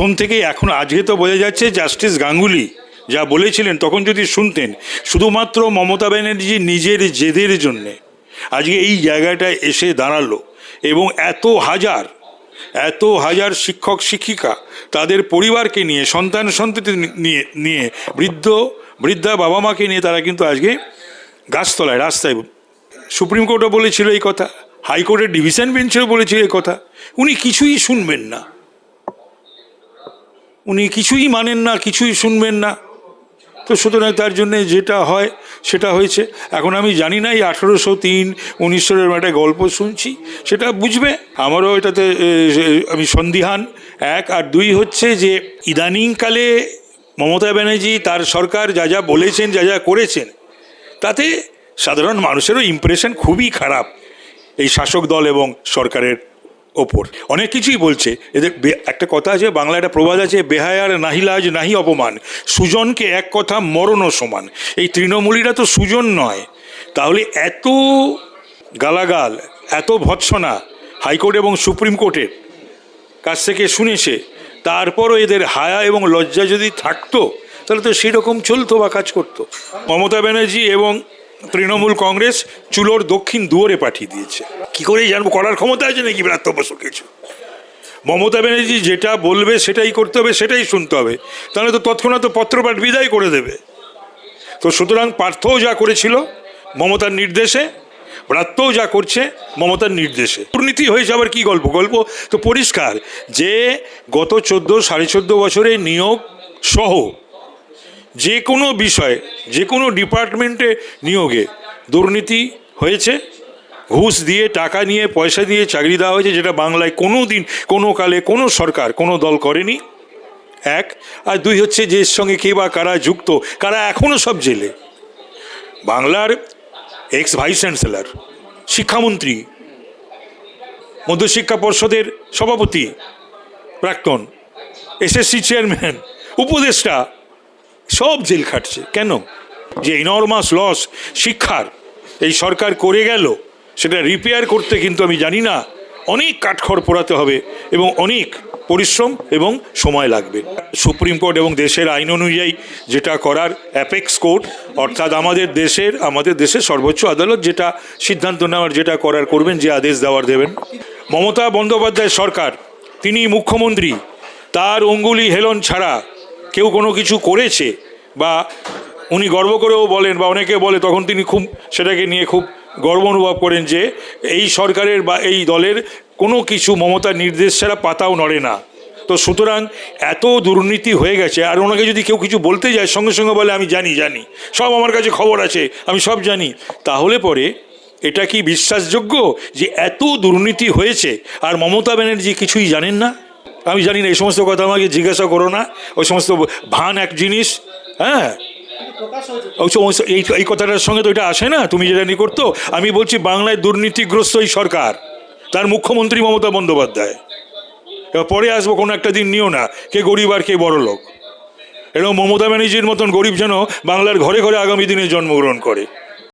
প্রথম থেকে এখন আজকে তো বোঝা যাচ্ছে জাস্টিস গাঙ্গুলি যা বলেছিলেন তখন যদি শুনতেন, শুধুমাত্র মমতা ব্যানার্জি নিজের জেদের জন্যে। আজকে এই জায়গাটায় এসে দাঁড়াল এবং এত হাজার এত হাজার শিক্ষক, শিক্ষিকা তাদের পরিবারকে নিয়ে, সন্তান সন্ততি নিয়ে নিয়ে, বৃদ্ধ, বৃদ্ধা বাবা মাকে নিয়ে তারা কিন্তু আজকে গাছতলায়, রাস্তায় সুপ্রিম কোর্টও বলেছিল এই কথা, হাইকোর্টের ডিভিশন বেঞ্চেও বলেছিল এই কথা। উনি কিছুই শুনবেন না। উনি কিছুই মানেন না, কিছুই শুনবেন না। তো সুতরাং তার জন্য যেটা হয়, সেটা হয়েছে। এখন আমি জানি না, এই আঠেরোশো তিন উনিশশোর একটা গল্প শুনছি, সেটা বুঝবে। আমারও এটাতে আমি সন্দিহান। এক আর দুই হচ্ছে যে, ইদানিংকালে মমতা ব্যানার্জি, তার সরকার যা যা বলেছেন, যা যা করেছেন, তাতে সাধারণ মানুষেরও ইমপ্রেশন খুবই খারাপ। এই শাসক দল এবং সরকারের ওপর। অনেক কিছুই বলছে। এদের একটা কথা আছে বাংলা একটা প্রবাদ আছে, বেহায়ার নাহিলাজ নাহি অপমান। সুজনকে এক কথা মরণও সমান। এই তৃণমূলীরা তো সুজন নয়। তাহলে এত গালাগাল, এত ভৎসনা হাইকোর্ট এবং সুপ্রিম কোর্টের কাছ থেকে শুনেছে, তারপরও এদের হায়া এবং লজ্জা যদি থাকতো, তাহলে তো সেরকম চলতো বা কাজ করতো। মমতা ব্যানার্জি এবং তৃণমূল কংগ্রেস চুলোর দক্ষিণ দুয়ারে পাঠিয়ে দিয়েছে। কি করে জানব? করার ক্ষমতা আছে নাকি ব্রাত্য বসু কিছু? মমতা ব্যানার্জি যেটা বলবে সেটাই করতে হবে, সেটাই শুনতে হবে। তাহলে তো তৎক্ষণাৎ পত্রপাঠ বিদায় করে দেবে। তো সুতরাং পার্থও যা করেছিল মমতার নির্দেশে ব্রাত্যও যা করছে মমতার নির্দেশে। দুর্নীতি হয়েছে আবার কি গল্প? গল্প তো পরিষ্কার যে গত চোদ্দ, সাড়ে চোদ্দ বছরে নিয়োগ সহ যে কোনো বিষয়ে, যে কোনো ডিপার্টমেন্টে নিয়োগে দুর্নীতি হয়েছে, ঘুষ দিয়ে, টাকা নিয়ে, পয়সা দিয়ে চাকরি দেওয়া হয়েছে, যেটা বাংলায় কোনো দিন কোনো কালে, কোনো সরকার, কোনো দল করেনি। এক, আর দুই হচ্ছে যে সঙ্গে কে বা কারা যুক্ত, কারা এখনও সব জেলে। বাংলার এক্স ভাইস চ্যান্সেলর শিক্ষামন্ত্রী, মধ্যশিক্ষা পর্ষদের সভাপতি, প্রাক্তন এসএসসি চেয়ারম্যান উপদেষ্টা সব জেল খাটছে। কেন? যে ইনর্মাস লস শিক্ষার। এই সরকার করে গেল, সেটা রিপেয়ার করতে কিন্তু আমি জানি না। অনেক কাঠখড় পোড়াতে হবে এবং অনেক পরিশ্রম এবং সময় লাগবে। সুপ্রিম কোর্ট এবং দেশের আইন অনুযায়ী যেটা করার অ্যাপেক্স কোর্ট অর্থাৎ আমাদের দেশের আমাদের দেশের সর্বোচ্চ আদালত যেটা সিদ্ধান্ত নেওয়ার, যেটা করার করবেন, যে আদেশ দেওয়ার দেবেন। মমতা বন্দ্যোপাধ্যায় সরকার তিনি মুখ্যমন্ত্রী, তার অঙ্গুলি হেলন ছাড়া কেউ কোনো কিছু করেছে বা উনি গর্ব করেও বলেন বা অনেকে বলে, তখন তিনি খুব সেটাকে নিয়ে খুব গর্ব অনুভব করেন যে এই সরকারের বা এই দলের কোনো কিছু মমতার নির্দেশ ছাড়া পাতাও নড়ে না। তো সুতরাং এত দুর্নীতি হয়ে গেছে, আর ওনাকে যদি কেউ কিছু বলতে যায়, সঙ্গে সঙ্গে বলে, আমি জানি জানি, সব আমার কাছে খবর আছে, আমি সব জানি। তাহলে পরে এটা কি বিশ্বাসযোগ্য যে এত দুর্নীতি হয়েছে? আর মমতা ব্যানার্জি কিছুই জানেন না? আমি জানি না, এই সমস্ত কথা আমাকে জিজ্ঞাসা করো না। ওই সমস্ত ভান এক জিনিস হ্যাঁ? ওই সমস্ত এই এই কথাটার সঙ্গে তো এটা আসে না, তুমি যেটা নিয়ে করতো। আমি বলছি, বাংলায় দুর্নীতিগ্রস্ত এই সরকার, তার মুখ্যমন্ত্রী মমতা বন্দ্যোপাধ্যায়। এবার পরে আসব, কোনো একটা দিন নিও না, কে গরিব আর কে বড় লোক। এরকম মমতা ব্যানার্জির মতন গরিব যেন বাংলার ঘরে ঘরে আগামী দিনে জন্মগ্রহণ করে।